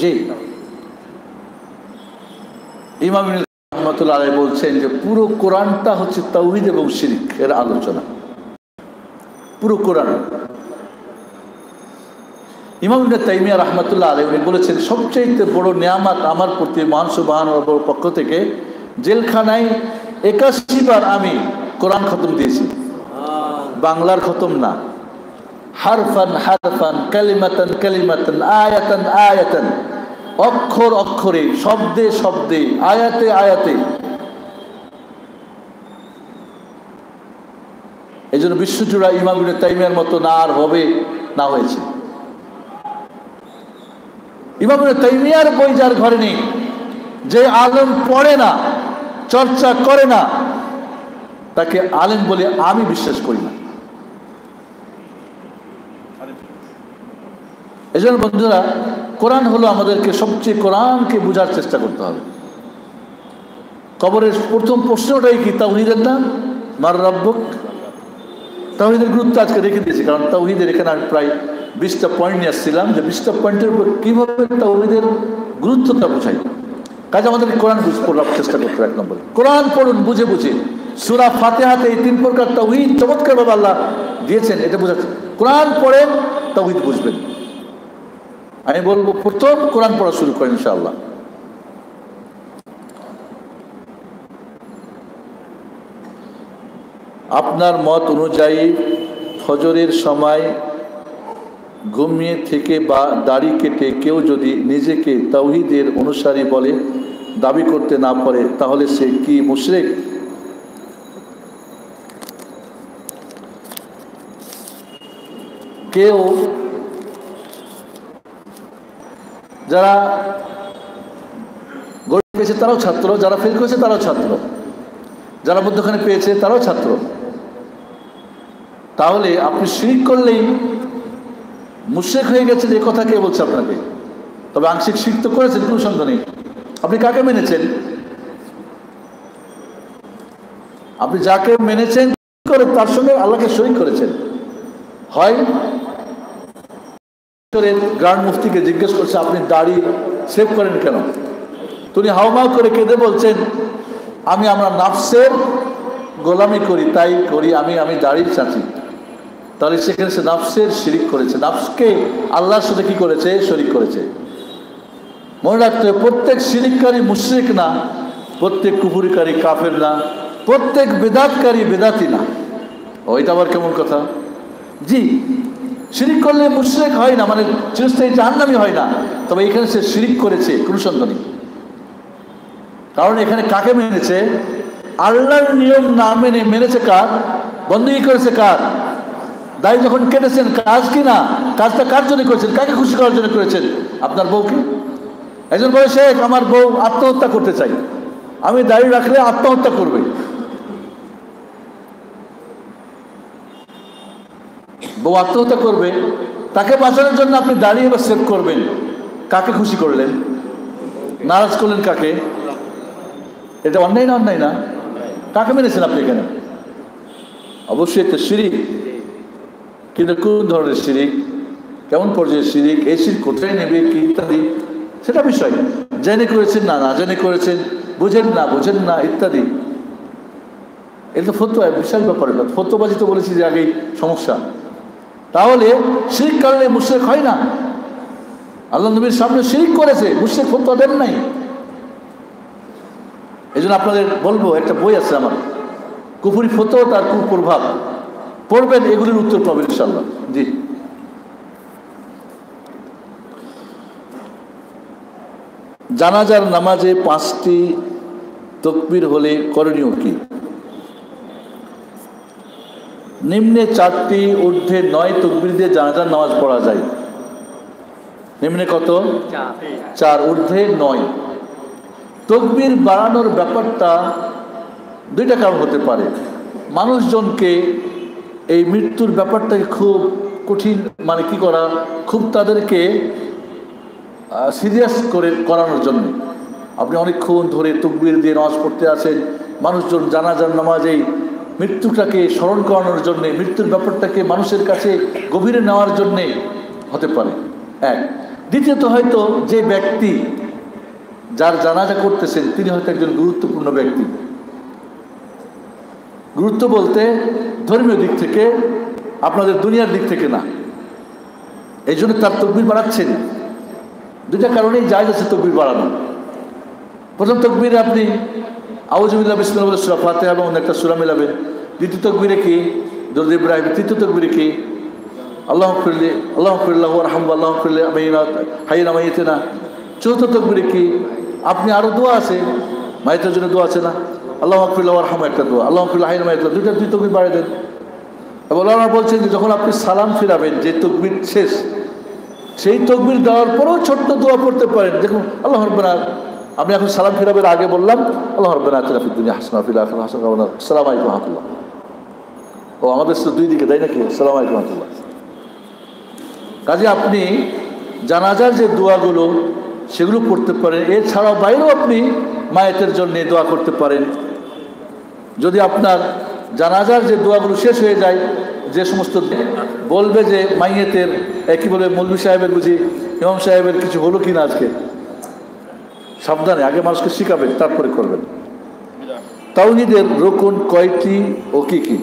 জি। ইমাম রহমাতুল্লাহ বলছেন যে পুরো কোরআনটা হচ্ছে তাওহীদ এবং শিরক এর আলোচনা। পুরো কোরআন। ইমাম তাইমিয়া রহমাতুল্লাহ উনি বলেছেন সবচেয়ে বড় নিয়ামত আমার প্রতি মহান সুবহানাহু পক্ষ থেকে, জেলখানায় একাশি বার আমি কোরআন খতম দিয়েছি। বাংলার খতম না। হারফান হারফান, কালিমাতান কালিমাতান, আয়াতান আয়াতান। অক্ষর, অক্ষরে, শব্দে শব্দে, আয়াতে আয়াতে। এই জন্য বিশ্বজুড়া ইমাম ইবনে তাইমিয়ার মতো না আর হবে, না হয়েছে। ইমাম তাইমিয়ার বই যার ঘরে নেই, যে আলেম পড়ে না, চর্চা করে না, তাকে আলেম বলে আমি বিশ্বাস করি না। এই জন্য বন্ধুরা, কোরআন হলো আমাদেরকে সবচেয়ে কোরআনকে বোঝার চেষ্টা করতে হবে। কবরের প্রথম প্রশ্নটাই কি তাহিদের নাম? মার রব্বক। তাহিদের গুরুত্ব আজকে রেখে দিয়েছি, কারণ তাহিদের এখানে আমি প্রায় বিশটা পয়েন্ট নিয়ে আসছিলাম। যে বিশটা পয়েন্টের উপর কীভাবে তাহিদের গুরুত্বটা বোঝাই? কাজে আমাদেরকে কোরআন বুঝ পড়ার চেষ্টা করতে এক নম্বরে। কোরআন পড়ুন, বুঝে বুঝে। সুরা ফাতে হাতে এই তিন প্রকার তাহিদ চমৎকার ভাবে আল্লাহ দিয়েছেন, এটা বোঝাচ্ছে। কোরআন পড়েন, তাহিদ বুঝবেন। আমি বলব, প্রথম কোরআন পড়া শুরু করেন, ইনশাআল্লাহ। আপনার মত অনুযায়ী ফজরের সময় ঘুমিয়ে থেকে বা দাড়ি কেটে কেউ যদি নিজেকে তৌহিদের অনুসারী বলে দাবি করতে না পারে, তাহলে সে কি মুশরেক? কেউ যারা গরিব পেয়েছে তারাও ছাত্র, যারা ফেল করেছে তারাও ছাত্র, যারা মধ্যখানে পেয়েছে তারাও ছাত্র। তাহলে আপনি শিরিক করলেই মুশেক হয়ে গেছেন এই কথা কে বলছে আপনাকে? তবে আংশিক শিখ তো করেছেন, কোনো সন্দেহ নেই। আপনি কাকে মেনেছেন? আপনি যাকে মেনেছেন করে তার সঙ্গে আল্লাহকে শরিক করেছেন। হয় গ্রান্ড মুফতিকে জিজ্ঞেস করছে, আপনি দাড়ি সেভ করেন কেন? তিনি হাওমাও করে কেঁদে বলছেন, আমি আমার নাফসের গোলামি করি, তাই করি, আমি আমি দাড়ি চাচি। তাহলে সেখানে সে নাফসের শিরিক করেছে। নাফসকে আল্লাহর সাথে কি করেছে? শরিক করেছে। মনে রাখতে প্রত্যেক শিরিককারী মুশ্রিক না, প্রত্যেক কুপুরিকারী কাফের না, প্রত্যেক বেদাতকারী বেদাতি না। ওইটা আবার কেমন কথা? জি শিরিক করলে মুশ্রেক হয় না মানে চিরস্থায়ী জাহান্নামি হয় না। তবে এখানে সে শিরিক করেছে, কোনো সন্দেহ নেই। কারণ এখানে কাকে মেনেছে আল্লাহর নিয়ম না মেনে মেনেছে কার? বন্দী করেছে কার? দায়ী যখন কেটেছেন, কাজ কি না? কাজটা কার জন্য করেছেন? কাকে খুশি করার জন্য করেছেন? আপনার বউকে। একজন বলে, শেখ, আমার বউ আত্মহত্যা করতে চাই। আমি দাঁড়িয়ে রাখলে আত্মহত্যা করবে। বউ আত্মহত্যা করবে, তাকে বাঁচানোর জন্য আপনি দাঁড়িয়ে বা সেভ করবেন। কাকে খুশি করলেন? নারাজ করলেন কাকে? এটা অন্যায় না অন্যায় না? কাকে মেরেছেন আপনি এখানে? অবশ্যই একটা শিরিক। কিন্তু কোন ধরনের শিরিক? কেমন পর্যায়ের শিরিক? এই শিরিক কোথায় নেবে, কি ইত্যাদি? সেটা বিষয়। জেনে করেছেন না না জেনে করেছেন, বুঝেন না বুঝেন না, ইত্যাদি। এটা তো ফতুয়া, বিশাল ব্যাপার এটা। ফতুবাজি তো বলেছি যে আগেই সমস্যা। তাহলে শিরিক কারণে মুশ্রেক হয় না। আল্লাহ নবীর সামনে শিরিক করেছে, মুশ্রেক ফতুয়া দেন নাই। এই জন্য আপনাদের বলব, একটা বই আছে আমার। কুপুরি ফতো তার কুপ্রভাব পড়বেন, এগুলির উত্তর পাবেন ইনশাল্লাহ জি। জানাজার নামাজে পাঁচটি তকবির হলে করণীয় কি? নিম্নে চারটি ঊর্ধ্বে নয় তকবির দিয়ে জানাজার নামাজ পড়া যায়। নিম্নে কত? চার। ঊর্ধ্বে নয়। তকবির বাড়ানোর ব্যাপারটা দুইটা কারণ হতে পারে। মানুষজনকে এই মৃত্যুর ব্যাপারটাকে খুব কঠিন মানে কি করা? খুব তাদেরকে সিরিয়াস করে করানোর জন্য। আপনি অনেকক্ষণ ধরে তকবির দিয়ে নামাজ পড়তে আছেন মানুষজন জানাজার নামাজেই মৃত্যুটাকে স্মরণ করানোর জন্যে, মৃত্যুর ব্যাপারটাকে মানুষের কাছে গভীরে নেওয়ার জন্যে হতে পারে। এক। দ্বিতীয়ত হয়তো যে ব্যক্তি যার জানাজা করতেছেন, তিনি হয়তো একজন গুরুত্বপূর্ণ ব্যক্তি। গুরুত্ব বলতে ধর্মীয় দিক থেকে, আপনাদের দুনিয়ার দিক থেকে না। এই জন্য তার তকবির বাড়াচ্ছেন। দুটা কারণেই যায় আছে তকবির বাড়ানো। প্রথম তকবির আপনি আউজুবিল্লাহ বিসমিল্লাহ বলে সুরা ফাতে এবং অন্য একটা সুরা মিলাবেন। দ্বিতীয় তকবিরে কি দরুদ ইব্রাহিম তৃতীয় তকবিরে কি আল্লাহ ফিরলি আল্লাহ ফিরল্লাহ রহম আল্লাহ ফিরলে হাইনা মাইতে না চতুর্থ তকবিরে কি আপনি আরও দোয়া আছে মাইতের জন্য দোয়া আছে না আল্লাহ ফিরল্লাহ রহম একটা দোয়া আল্লাহ ফিরল্লাহ হাইনা মাইতে দুইটা দুই তকবির বাড়িয়ে দেন এবং আল্লাহ বলছেন যে যখন আপনি সালাম ফিরাবেন যে তকবির শেষ সেই তকবির দেওয়ার পরেও ছোট্ট দোয়া পড়তে পারেন দেখুন আল্লাহ রব্বানা আমি এখন সালাম ফিরাবের আগে বললাম আল্লাহ আতিনা দুনিয়া হাসনা ফিল হাসান সালাম আলাইকুম রহমতুল্লাহ ও আমাদের তো দুই দিকে, তাই নাকি? সালাম আলাইকুম রহমতুল্লাহ। কাজে আপনি জানাজার যে দোয়াগুলো, সেগুলো পড়তে পারেন। এছাড়াও বাইরেও আপনি মায়েতের জন্য দোয়া করতে পারেন। যদি আপনার জানাজার যে দোয়াগুলো শেষ হয়ে যায়, যে সমস্ত বলবে যে মাইয়েতের, একই বলে মৌলভী সাহেবের বুঝি, ইমাম সাহেবের কিছু হলো কি না আজকে? সাবধানে, আগে মানুষকে শিখাবেন, তারপরে করবেন। তাও তাওহিদের রকুন কয়টি ও কি কি?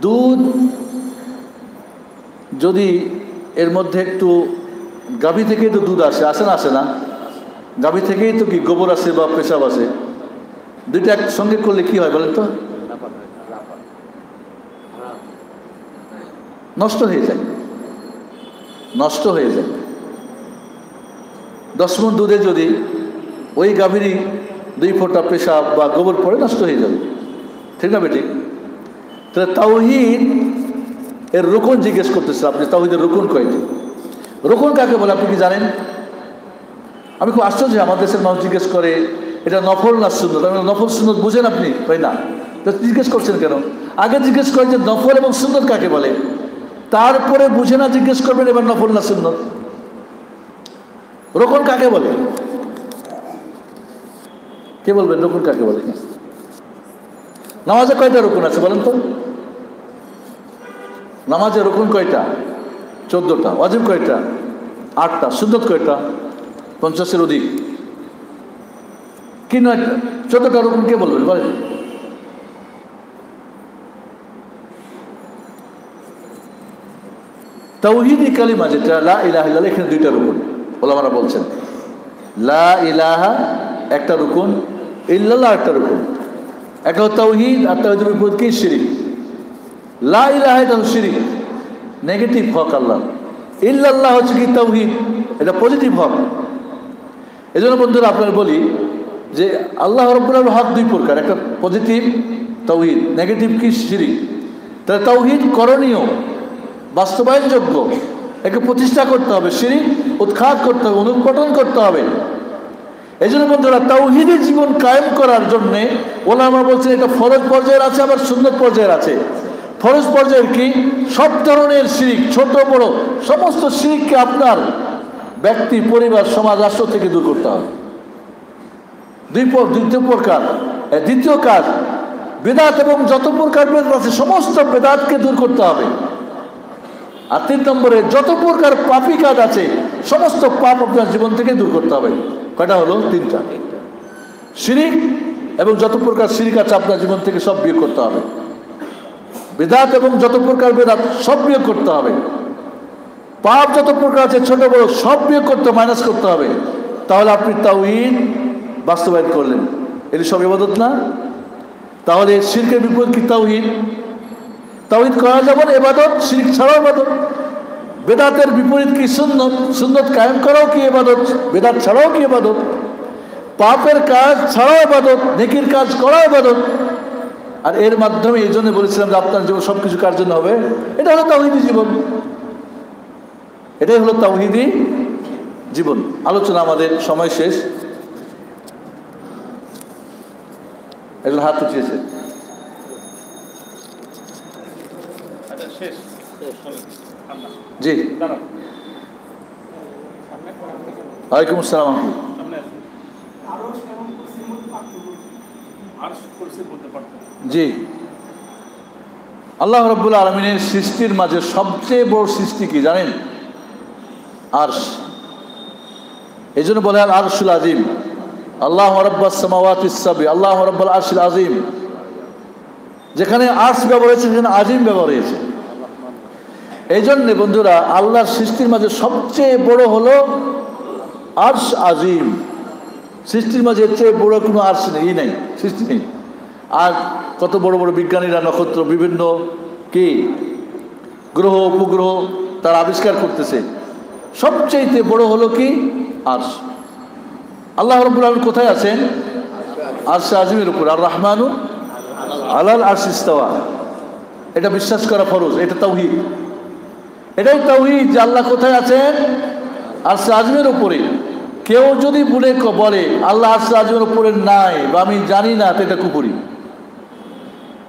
দুধ যদি এর মধ্যে একটু গাভী থেকেই তো দুধ আসে আসে না আসে না? গাভী থেকেই তো কি গোবর আসে বা পেশাব আসে? দুইটা একসঙ্গে করলে কি হয় বলেন তো? নষ্ট হয়ে যায়। নষ্ট হয়ে যায়। দশ মন দুধে যদি ওই গাভীরই দুই ফোঁটা পেশাব বা গোবর পড়ে নষ্ট হয়ে যাবে। ঠিক না বেটি তাহলে তাওহিদ এর রোকন জিজ্ঞেস করতেছে আপনি, তাওহিদের রোকন কয়টি? রোকন কাকে বলে আপনি কি জানেন? আমি খুব আশ্চর্য, আমার দেশের মানুষ জিজ্ঞেস করে, এটা নফল না সুন্দর নফল সুন্দর বুঝেন আপনি? তাই না। তো জিজ্ঞেস করছেন কেন? আগে জিজ্ঞেস করেন যে নফল এবং সুন্দর কাকে বলে? তারপরে বুঝে না জিজ্ঞেস করবেন এবার নফল না সুন্দর রোকন কাকে বলে? কে বলবেন রোকন কাকে বলে? নামাজে কয়টা রুকুন আছে বলেন তো? নামাজে রুকুন কয়টা? চোদ্দটা। অজিব কয়টা? আটটা। সুন্দর কয়টা? পঞ্চাশের অধিক। কি নয়? চোদ্দটা রুকুন কে বলবেন বলেন। তৌহিদি কালিমা যেটা, লা ইলাহা ইল্লাল্লাহ, এখানে দুইটা রুকুন। ওলামারা বলছেন, লা ইলাহা একটা রুকুন, ইল্লাল্লাহ একটা রুকুন। একটা হলো তৌহিদ আর তৌহিদের বিপরীত কি? শিরিক। লা ইলাহা এটা হলো শিরিক। নেগেটিভ হক আল্লাহ। ইল্লাল্লাহ হচ্ছে কি তৌহিদ এটা পজিটিভ হক। এই জন্য বন্ধুরা আপনার বলি যে আল্লাহ রব্বুল হক দুই প্রকার, একটা পজিটিভ তৌহিদ নেগেটিভ কি? শিরিক। তাহলে তৌহিদ করণীয়, বাস্তবায়নযোগ্য, একে প্রতিষ্ঠা করতে হবে সিঁড়ি উৎখাত করতে হবে অনুৎপটন করতে হবে। এই জন্য বন্ধুরা তাওহিদি জীবন কায়েম করার জন্যে ওলামা বলছেন, এটা ফরজ পর্যায়ের আছে, আবার সুন্দর পর্যায়ের আছে। ফরজ পর্যায়ের কি? সব ধরনের শিরিক, ছোট, বড়, সমস্ত শিরিককে আপনার ব্যক্তি, পরিবার, সমাজ, রাষ্ট্র থেকে দূর করতে হবে। দুই দ্বিতীয় প্রকার দ্বিতীয় কাজ, বেদাত এবং যত প্রকার বেদাত আছে, সমস্ত বেদাতকে দূর করতে হবে। আর তিন নম্বরে, যত প্রকার পাপি কাজ আছে, সমস্ত পাপ আপনার জীবন থেকে দূর করতে হবে। কয়টা হলো? তিনটা। শিরিক এবং যত প্রকার শিরিক আছে, আপনার জীবন থেকে সব বিয়োগ করতে হবে। বেদাত এবং যত প্রকার বেদাত, সব বিয়োগ করতে হবে। পাপ যত প্রকার আছে, ছোট বড়, সব বিয়োগ করতে মাইনাস করতে হবে। তাহলে আপনি তাওহিদ বাস্তবায়ন করলেন। এটি সব ইবাদত না? তাহলে শিরকের বিপরীত কি তাওহিদ? তাওহিদ করা যেমন এবাদত, শিরিক ছাড়াও এবাদত। বেদাতের বিপরীত কি সুন্নত? সুন্নত কায়েম করাও কি এবাদত? বেদাত ছাড়াও কি এবাদত? পাপের কাজ ছাড়াও এবাদত, নেকির কাজ করাও এবাদত। আর এর মাধ্যমে এই জন্য বলেছিলাম যে আপনার জীবন সব কিছু কার জন্য হবে? এটা হলো তাওহিদি জীবন। এটাই হলো তাওহিদি জীবন। আলোচনা আমাদের সময় শেষ। একজন হাত উঠিয়েছে। জি। ওয়ালাইকুম আসসালাম জি। আল্লাহ রব্বুল আলমিনের সৃষ্টির মাঝে সবচেয়ে বড় সৃষ্টি কি জানেন? আরশ। এই জন্য বলে আর আজিম। আল্লাহ রব্বাসমাওয়াতিসাবি আল্লাহ রব্বাল আরশুল আজিম। যেখানে আর্স ব্যবহার হয়েছে, সেখানে আজিম ব্যবহার হয়েছে। এই জন্যে বন্ধুরা, আল্লাহর সৃষ্টির মাঝে সবচেয়ে বড় হলো আর্শ আজিম। সৃষ্টির মাঝে এর চেয়ে বড় কোনো আর্শ নেই নেই, সৃষ্টি নেই। আর কত বড় বড় বিজ্ঞানীরা, নক্ষত্র, বিভিন্ন কি গ্রহ, উপগ্রহ তারা আবিষ্কার করতেছে। সবচেয়েতে বড় হলো কি আর্শ। আল্লাহ আলম কোথায় আছেন? আরশ আজিমের উপর, আর রহমানু আলাল আরশ ইস্তাওয়া। এটা বিশ্বাস করা ফরজ, এটা তাওহিদ। এটাই তাওহিদ যে আল্লাহ কোথায় আছেন? আরশ আজমের উপরে। কেউ যদি ক- বলে, আল্লাহ আরশ আজমের উপরে নাই বা আমি জানি না, তো এটা কুপুরি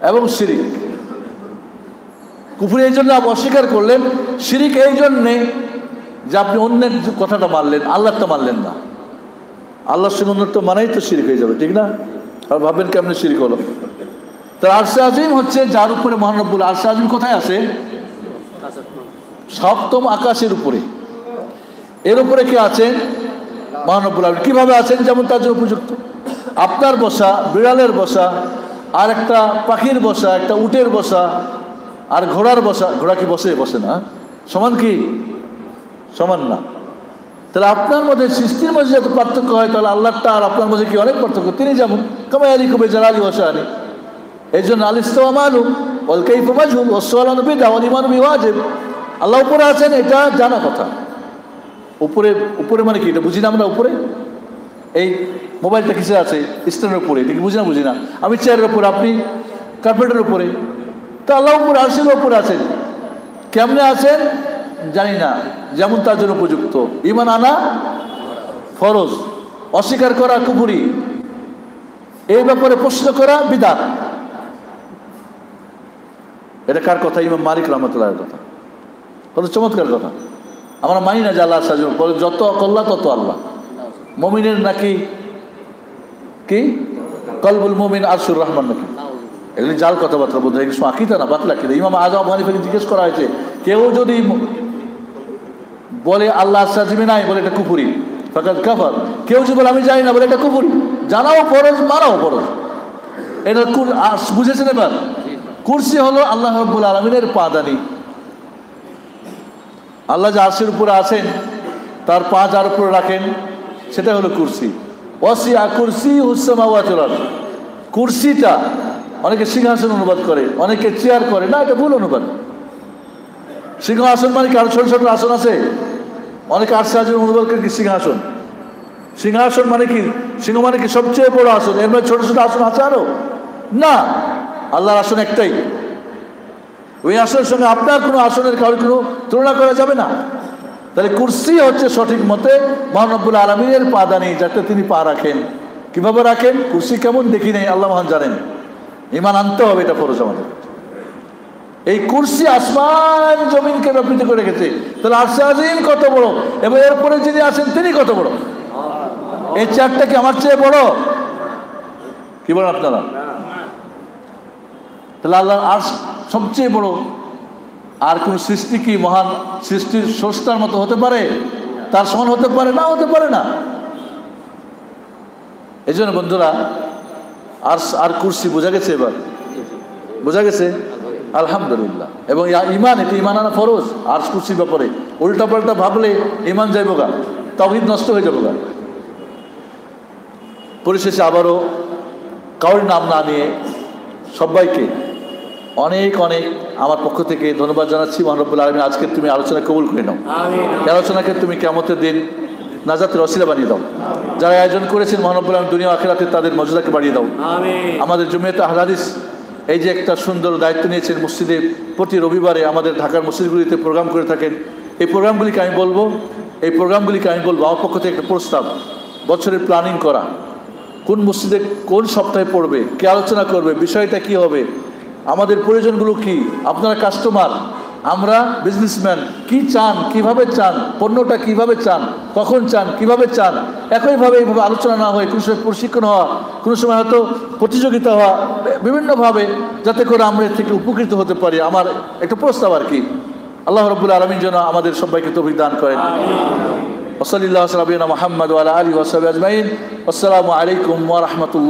এবং শিরিক। কুপুরি এই জন্য আপনি অস্বীকার করলেন, শিরিক এই জন্যে যে আপনি অন্যের কথাটা মানলেন আল্লাহটা মানলেন না। আল্লাহর সঙ্গে তো মানাই তো শিরিক হয়ে যাবে, ঠিক না? আর ভাববেন কেমন শিরিক হলো? তো আরশে আজিম হচ্ছে, যার উপরে মহানব্বুল আরশে আজিম কোথায় আছে? সপ্তম আকাশের উপরে। এর উপরে কে আছেন? মহানব্বুল আলম। কীভাবে আছেন? যেমন তার জন্য উপযুক্ত। আপনার বসা, বিড়ালের বসা, আর একটা পাখির বসা, একটা উটের বসা, আর ঘোড়ার বসা। ঘোড়া কি বসে? বসে না। সমান কি? সমান না। তাহলে আপনার মধ্যে সৃষ্টির মধ্যে যত পার্থক্য হয়, তাহলে আল্লাহটা আর আপনার মধ্যে কি অনেক পার্থক্য? তিনি যেমন কামাই আলী কবে জালালি বসা আলী এই জন্য আলিস্তাওয়া মালুম ওয়াসসালাম বিদা ওয়াল ইমান বিওয়াজিব। আল্লাহ উপরে আছেন, এটা জানা কথা। উপরে উপরে মানে কি? এটা বুঝি না আমরা উপরে? এই মোবাইলটা কিসে আছে? স্ট্যান্ডের উপরে। এটা কি বুঝি না বুঝি না? আমি চেয়ারের উপরে, আপনি কার্পেটের উপরে। তা আল্লাহ উপরে, আরশের উপরে আছেন। কেমনে আছেন? জানি না। যেমন তার জন্য উপযুক্ত। ইমান আনা ফরজ। অস্বীকার করা কুপুরি এই ব্যাপারে প্রশ্ন করা বিদাত। এটা কার কথা? ইমাম মালিক রহমতুল্লাহের কথা। কত চমৎকার কথা। আমরা মানি না যে আল্লাহ সাজু বলে যত কল্লা, তত আল্লাহ। মমিনের নাকি কি? কলবুল মমিন আরশুর রহমান নাকি? এগুলি জাল কথাবার্তা বলতে এগুলি আকিতা না, বাতলা কিনা ইমাম আজম হানিফাকে জিজ্ঞেস করা হয়েছে, কেউ যদি বলে আল্লাহ সাজিমে নাই, বলে এটা কুপুরি ফাঁকা কাফার। কেউ যদি বলে আমি জানি না, বলে এটা কুপুরি জানাও ফরজ মারাও ফরজ। এটা বুঝেছেন এবার? কুরসি হলো আল্লাহ রব্বুল আলমিনের পাদানি। আল্লাহ যে আরশের উপরে আছেন, তার পা যার উপরে রাখেন সেটা হলো কুরসি। ওয়াসিয়া কুরসি হুসামাওয়াতুল কুরসিটা অনেকে সিংহাসন অনুবাদ করে, অনেকে চেয়ার করে, না, এটা ভুল অনুবাদ। সিংহাসন মানে কি? আরও ছোট ছোট আসন আছে? অনেকে আটশো হাজার অনুবাদ করে কি সিংহাসন? সিংহাসন মানে কি? সিংহ মানে কি সবচেয়ে বড় আসন? এর মধ্যে ছোট ছোট আসন আছে আরও? না। আল্লাহর আসন একটাই। ওই আসনের সঙ্গে আপনার কোনো আসনের কারোর কোনো তুলনা করা যাবে না। তাহলে কুর্সি হচ্ছে সঠিক মতে মহানব্বুল আলমিনের পাদানি যাতে তিনি পা রাখেন। কীভাবে রাখেন? কুর্সি কেমন দেখি নেই, আল্লাহ মহান জানেন। ইমান আনতে হবে, এটা ফরজ আমাদের। এই কুর্সি আসমান জমিনকে ব্যাপৃত করে রেখেছে। তাহলে আরশে আজিম কত বড়? এবং এরপরে যিনি আছেন, তিনি কত বড়? এই চেয়ারটা কি আমার চেয়ে বড়? কি বলেন আপনারা? তাহলে আল্লাহ আর সবচেয়ে বড় আর কোন সৃষ্টি কি মহান সৃষ্টির স্রষ্টার মতো হতে পারে? তার সমান হতে পারে না, হতে পারে না। এই জন্য বন্ধুরা, আর আর কুর্সি বোঝা গেছে এবার? বোঝা গেছে? আলহামদুলিল্লাহ। এবং ইমান, এটা ইমান আনা ফরজ, আর কুর্সির ব্যাপারে। উল্টা পাল্টা ভাবলে ইমান যাইব গা? তহিদ নষ্ট হয়ে যাব গা? পরিশেষে আবারও কাউর নাম না নিয়ে সবাইকে অনেক অনেক আমার পক্ষ থেকে ধন্যবাদ জানাচ্ছি। মহানবুল আলমী আজকে তুমি আলোচনা কবুল করে নাও। এই আলোচনাকে তুমি কেমতের দিন নাজাতের অশিলা বানিয়ে দাও। যারা আয়োজন করেছেন মহানবুল আলম দুনিয়া আখেরাতে তাদের মর্যাদাকে বাড়িয়ে দাও। আমাদের জমিয়ত আহলাদিস এই যে একটা সুন্দর দায়িত্ব নিয়েছেন মসজিদে প্রতি রবিবারে আমাদের ঢাকার মসজিদগুলিতে প্রোগ্রাম করে থাকেন। এই প্রোগ্রামগুলিকে আমি বলব এই প্রোগ্রামগুলিকে আমি বলব আমার পক্ষ থেকে একটা প্রস্তাব বছরের প্ল্যানিং করা। কোন মসজিদে কোন সপ্তাহে পড়বে কে আলোচনা করবে বিষয়টা কি হবে আমাদের প্রয়োজনগুলো কি? আপনারা কাস্টমার আমরা বিজনেসম্যান কি চান? কীভাবে চান? পণ্যটা কীভাবে চান? কখন চান? কীভাবে চান? একইভাবে এইভাবে আলোচনা না হয় কোনো সময় প্রশিক্ষণ হওয়া, কোনো সময় হয়তো প্রতিযোগিতা হওয়া, বিভিন্নভাবে যাতে করে আমরা এর থেকে উপকৃত হতে পারি। আমার একটা প্রস্তাব আর কি। আল্লাহ রবুল্লা আলমীর জন্য আমাদের সবাইকে তো অভিদান করেন। ওসলিল্লাহ সালাবিনা মোহাম্মদ আলী ওসাল আজমাইন। আসসালামু আলাইকুম ওরহমতুল্লাহ